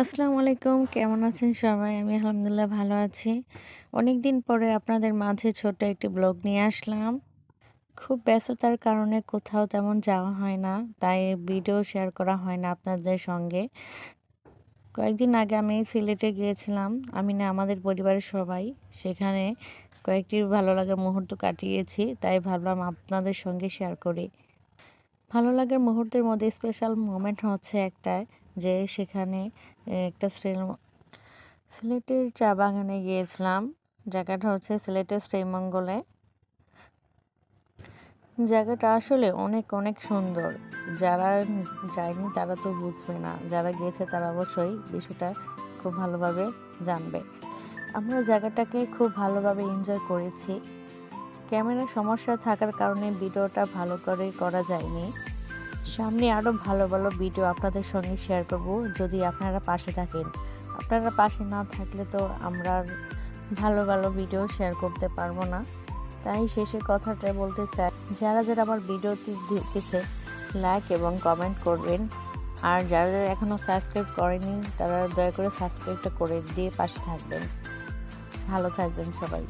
আসসালামু আলাইকুম, কেমন আছেন সবাই? আমি আলহামদুলিল্লাহ ভালো আছি। অনেক দিন পরে আপনাদের মাঝে ছোট একটি ব্লগ নিয়ে আসলাম। খুব ব্যস্ততার কারণে কোথাও তেমন যাওয়া হয় না, তাই ভিডিও শেয়ার করা হয় না আপনাদের সঙ্গে। কয়েকদিন আগে আমি সিলেটে গিয়েছিলাম, আমি না আমাদের পরিবারের সবাই। সেখানে কয়েকটি ভালো লাগার মুহূর্ত কাটিয়েছি, তাই ভাবলাম আপনাদের সঙ্গে শেয়ার করি। ভালো লাগার মুহূর্তের মধ্যে স্পেশাল মোমেন্ট হচ্ছে একটা যে সেখানে একটা সিলেটের চা বাগানে গিয়েছিলাম। জায়গাটা হচ্ছে সিলেটের শ্রীমঙ্গলে। জায়গাটা আসলে অনেক অনেক সুন্দর। যারা যায়নি তারা তো বুঝবে না। যারা গিয়েছে তারা অবশ্যই বিষয়টা খুব ভালোভাবে জানবে। আমরা জায়গাটাকে খুব ভালোভাবে এনজয় করেছি। ক্যামেরার সমস্যা থাকার কারণে ভিডিওটা ভালো করে করা যায়নি। সামনে আরও ভালো ভালো ভিডিও আপনাদের সঙ্গে শেয়ার করব। যদি আপনারা পাশে থাকেন। আপনারা পাশে না থাকলে তো আমরা ভালো ভালো ভিডিও শেয়ার করতে পারব না। তাই শেষে কথাটা বলতে চাই, যারা যারা আমার ভিডিওটি দেখেছে লাইক এবং কমেন্ট করবেন। আর যারা যারা এখনও সাবস্ক্রাইব করেনি, তারা দয়া করে সাবস্ক্রাইবটা করে দিয়ে পাশে থাকবেন। ভালো থাকবেন সবাই।